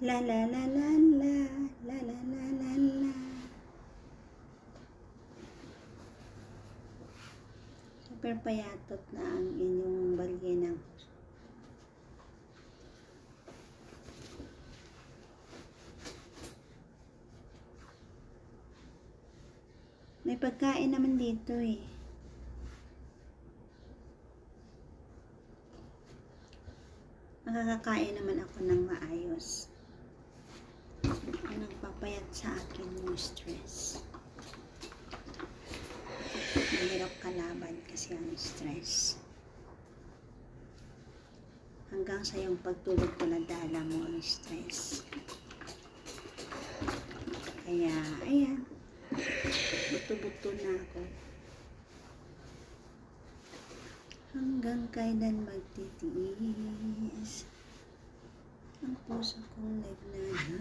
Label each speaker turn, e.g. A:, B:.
A: La la la la la, la la la la la. Super payatot na ang inyong balye ng May pagkain naman dito eh. Nakakakain naman ako ng maayos. Ang nagpapayat sa akin yung stress. Mahirap kalaban kasi ang stress. Hanggang sa yung pagtulog dala mo ang stress. Kaya, ayan. Buto-buto na ako. Hanggang kailan magtitiis ang puso kong naglalainig